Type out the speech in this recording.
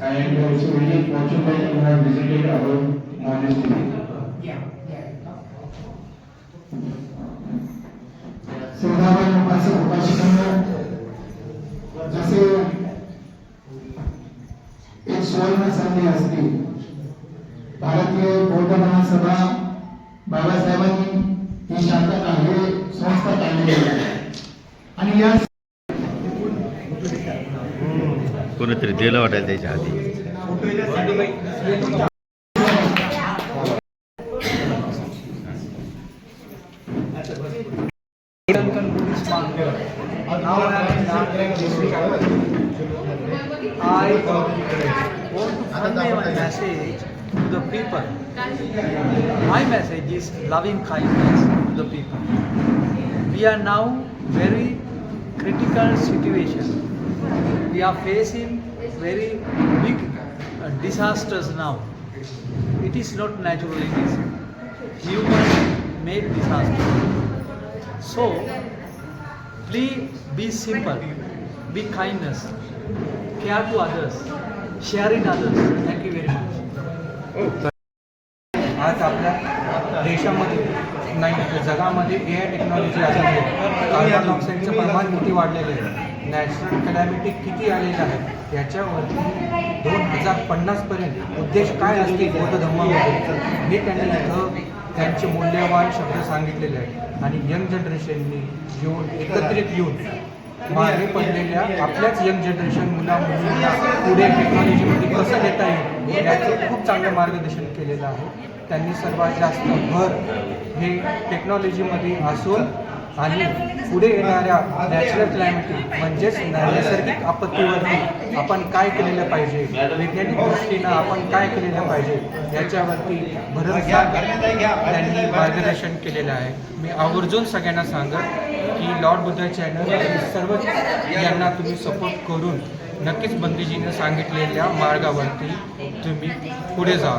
and also really fortunate that you have visited our monastery. Yeah. श्रद्धावान उपासक उपासिकांना जसे एक सुवर्ण संधी असते भारतीय बौद्ध महासभा बाबासाहेबांनी ही शाखा काढली संस्था काढली आणि या कोणीतरी दिलं वाटायला त्याच्या आधी. To the people. My message is loving kindness to the people. We are now very critical situation. We are facing very big uh, disasters now. It is not natural, it is human made disaster. So, please be simple, be kindness, care to others, share in others. Thank you very much. आज आपल्या देशामध्ये नाही जगामध्ये A I technology आल्यामुळे carbon डायऑक्साईडचं प्रमाण किती वाढलेलं आहे? नॅचरल कलॅमिटी किती आलेलं आहे? याच्यावरती दोन हजार पन्नासपर्यंत उद्देश काय असतील बौद्ध धर्मामध्ये हे त्यांनी इथं त्यांचे मूल्यवान शब्द सांगितलेले आहेत. आणि यंग जनरेशननी येऊन एकत्रित येऊन मागे पडलेल्या आपल्याच यंग जनरेशन मुला मुलींना पुढे टेक्नॉलॉजीमध्ये कसं घेता येईल याचं खूप चांगलं मार्गदर्शन केलेलं आहे. त्यांनी सर्वात जास्त भर हे टेक्नॉलॉजीमध्ये असून आणि पुढे येणाऱ्या नॅचरल क्लायमेटी म्हणजेच नैसर्गिक आपत्तीवरती आपण काय केलेलं पाहिजे वैज्ञानिक दृष्टीनं आपण काय केलेलं पाहिजे याच्यावरती भरमसाठ त्यांनी मार्गदर्शन केलेलं आहे. मी आवर्जून सगळ्यांना सांगत की लॉर्ड बुद्ध चॅनल सर्व यांना तुम्ही सपोर्ट करून नक्कीच बंदीजीनं सांगितलेल्या मार्गावरती तुम्ही पुढे जा.